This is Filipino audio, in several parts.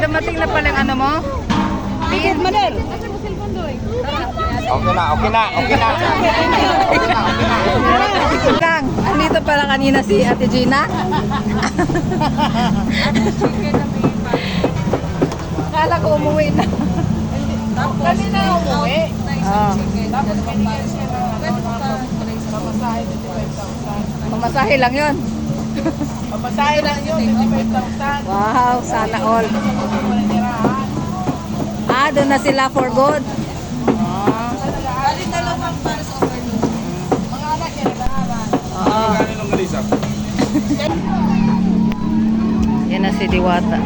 dumating na pala yung ano mo? Pin? Maner. Okay na, okay na, okay na. Okay na. Lang, andito pala kanina si Ate Gina. Kala ko umuwi na. Kanina umuwi. Oh. Tapos binigyan siya ng pamasahe 25,000. Pamasahe lang yun. Pamasahe lang yun, 25,000. Wow, sana all. Ah, doon na sila for good. Ah, Bali dalawang para sa overload. Mga anak niya nag-aaral. oo. Yan na si Diwata.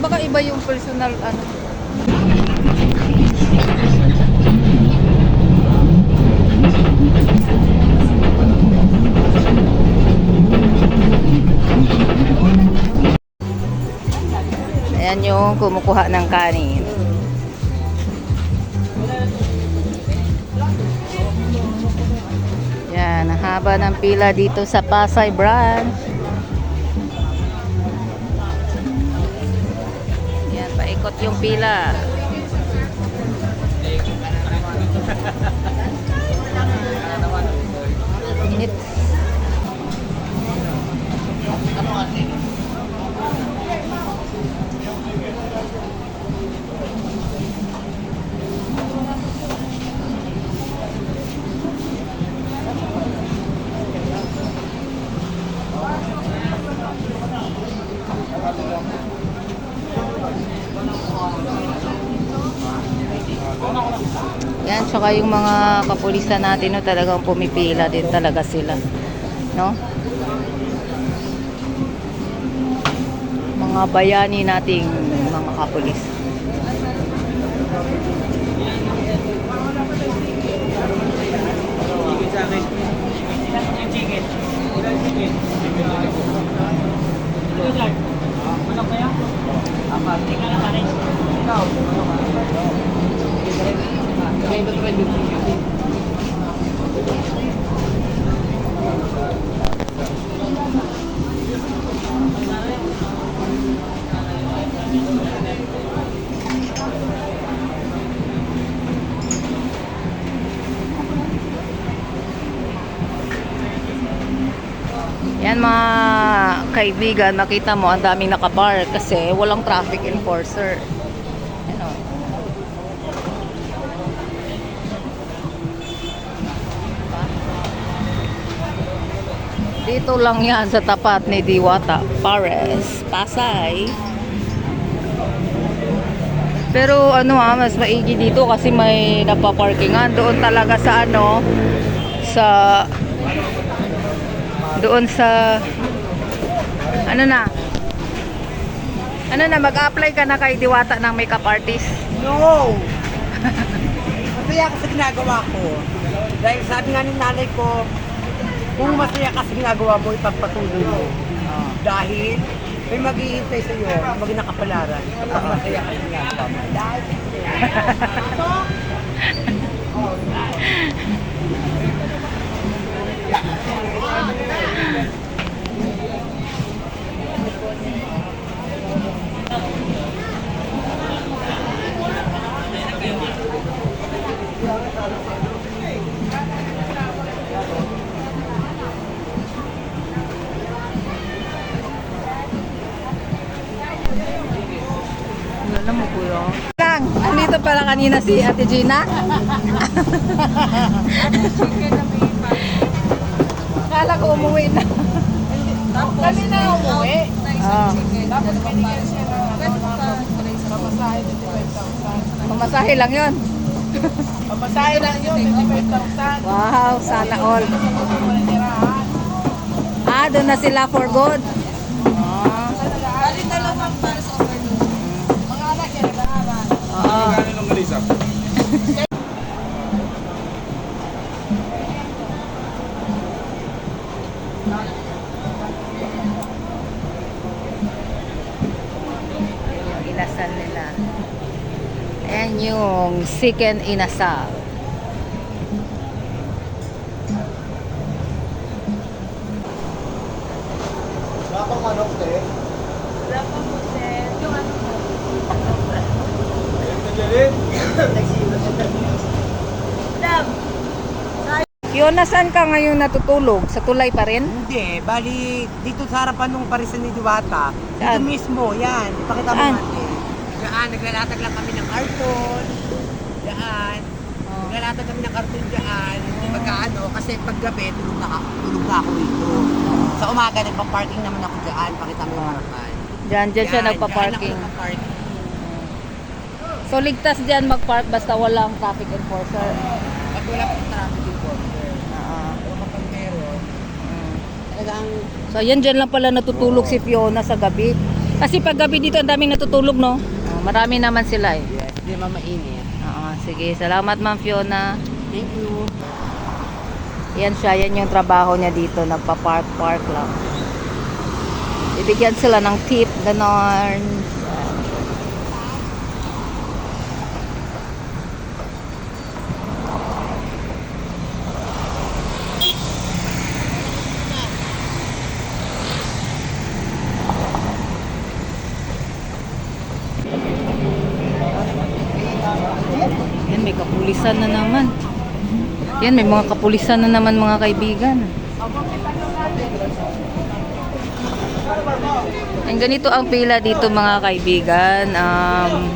Baka iba yung personal ano. Ayan yung kumukuha ng kanin. Yan, haba ng pila dito sa Pasay branch. Paikot yung pila. Init. Yan, tsaka yung mga kapulisan natin, no, talagang pumipila din talaga sila. No? Mga bayani nating mga kapulis. Yan mga kaibigan, nakita mo ang daming nakabar kasi walang traffic enforcer. Ano? Dito lang yan sa tapat ni Diwata, Pares, Pasay. Pero ano ah, mas maigi dito kasi may napaparkingan. Doon talaga sa ano, sa doon sa ano na ano na mag-apply ka na kay Diwata ng makeup artist No! masaya ka sa ginagawa ko. Dahil sabi nga ni nanay ko, kung masaya ka sa ginagawa mo, ipagpatuloy mo. Dahil may maghihintay sa iyo, mag nakapalaran kapag masaya ka sa ginagawa mo. Dahil kanina si Ate Gina Kala ko umuwi na Kami na umuwi. Ah, Tapos binigyan siya ng pamasahe, 25,000. pamasahe lang yun. Pamasahe lang yun, 25,000. Wow, sana all. Ah, doon na sila for good. Yung chicken inasal. Fiona, saan ka ngayon natutulog? Sa tulay pa rin? Hindi, bali dito sa harapan ng parisan ni Diwata. Dito Saan? mismo, yan. Ipakita mo Saan? natin. Diyan, naglalatag lang kami ng karton. Diyan. Naglalatag kami ng karton diyan. Pagkaano, kasi paggabi, tulog na, ako- tulog na ako rito. Sa umaga, nagpa-parking naman ako diyan. Pakita mo yung harapan. Diyan, diyan siya Yan, nagpa-parking. Diyan ako nagpa-parking. So, ligtas diyan mag-park basta walang traffic enforcer. Pag wala pong traffic enforcer. Ah, Pero kapag meron, talagang So, ayan dyan lang pala natutulog si Fiona sa gabi. Kasi pag gabi dito, ang daming natutulog, no? Oh, marami naman sila eh. yes, di mamainit. Sige. Salamat, Ma'am Fiona. Thank you. Yan siya, yan yung trabaho niya dito, nagpa-park-park lang. Ibigyan sila ng tip, ganon. Yan, may kapulisan na naman. Yan, may mga kapulisan na naman mga kaibigan. And ganito ang pila dito mga kaibigan. Um,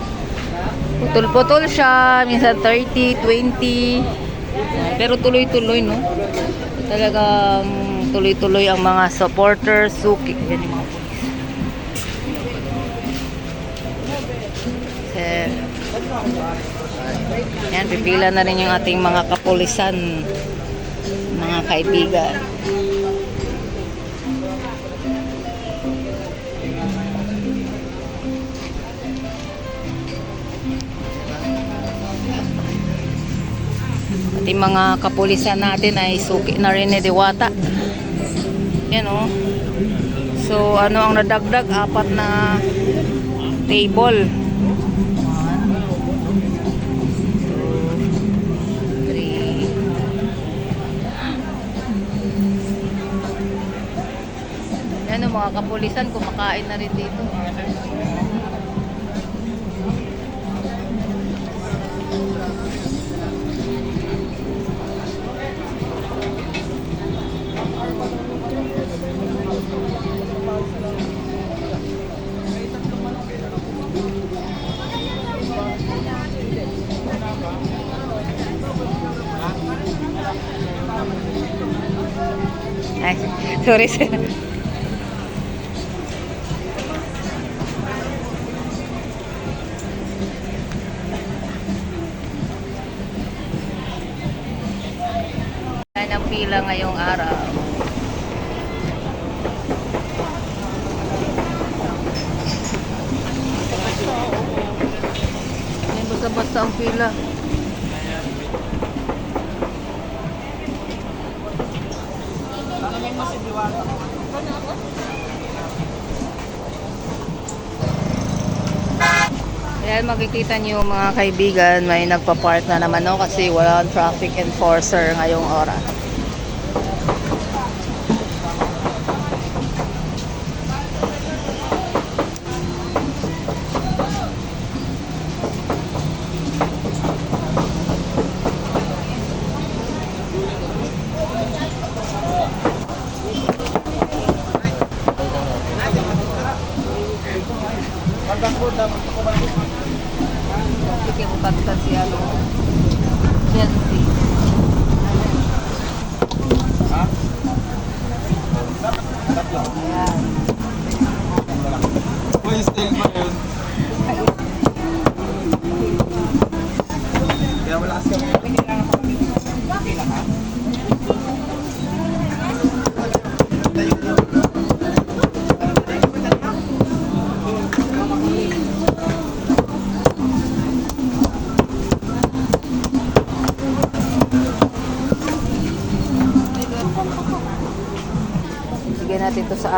putol-putol siya, minsan 30, 20. Yan, Pero tuloy-tuloy, no? Talagang tuloy-tuloy ang mga supporters, suki. Yan yung mga pulis. Yan, pipila na rin yung ating mga kapulisan, mga kaibigan. At yung mga kapulisan natin ay suki na rin ni Diwata. Yan o. So, ano ang nadagdag? Apat na table. Mga kapulisan, kumakain na rin dito. Ay, sorry sir. Pila ngayong araw. Yan, basta-basta ang pila. Ayan, makikita niyo mga kaibigan, may nagpa-park na naman no kasi walang traffic enforcer ngayong oras.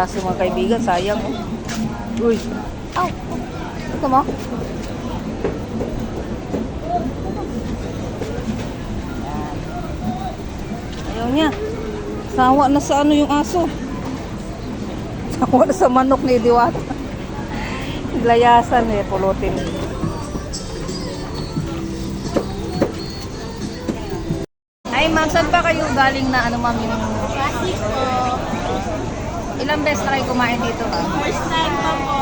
Aso mga kaibigan. Sayang. oh. Uy. Aw. Ito mo. Ayaw niya. Sawa na sa ano yung aso. Sawa na sa manok ni Diwata. Layasan eh, pulutin. Ay, ma'am, saan ba kayo galing na ano, ma'am, yung... Classic po. Ilang beses na kayo kumain dito, ma'am? First time pa po.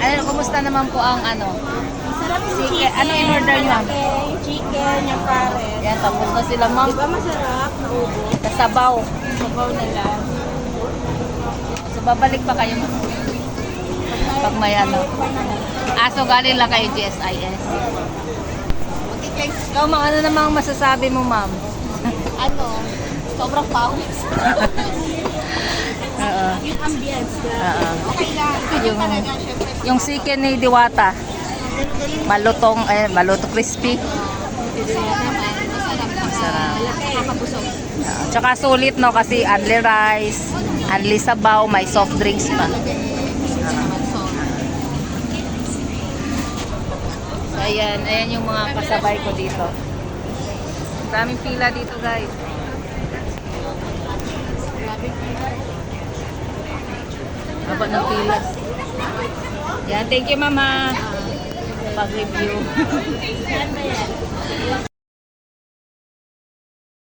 Ano, kumusta naman po ang ano? Masarap yung Sige, chicken. ano in-order niyo, ma'am? Chicken, yung pares. Yan, tapos na sila, ma'am. Di ba masarap? Naubos. Kasabaw. Sabaw nila. So, babalik pa kayo, ma'am? Pag may ano. Aso, galing lang kayo GSIS. Ikaw, ma'am, ano namang masasabi mo, ma'am? Ano? Sobrang pawis. Oo. yung ambience. Oo. Okay lang. Yung- talaga, syempre. Yung chicken ni Diwata. Malutong, eh, maluto crispy. Masarap. Oo. Tsaka sulit, no? Kasi only rice, only sabaw, may soft drinks pa. So, ayan. Ayan yung mga kasabay ko dito. Maraming pila dito, guys. Haba ng pila. Yan, thank you, mama. Pag-review.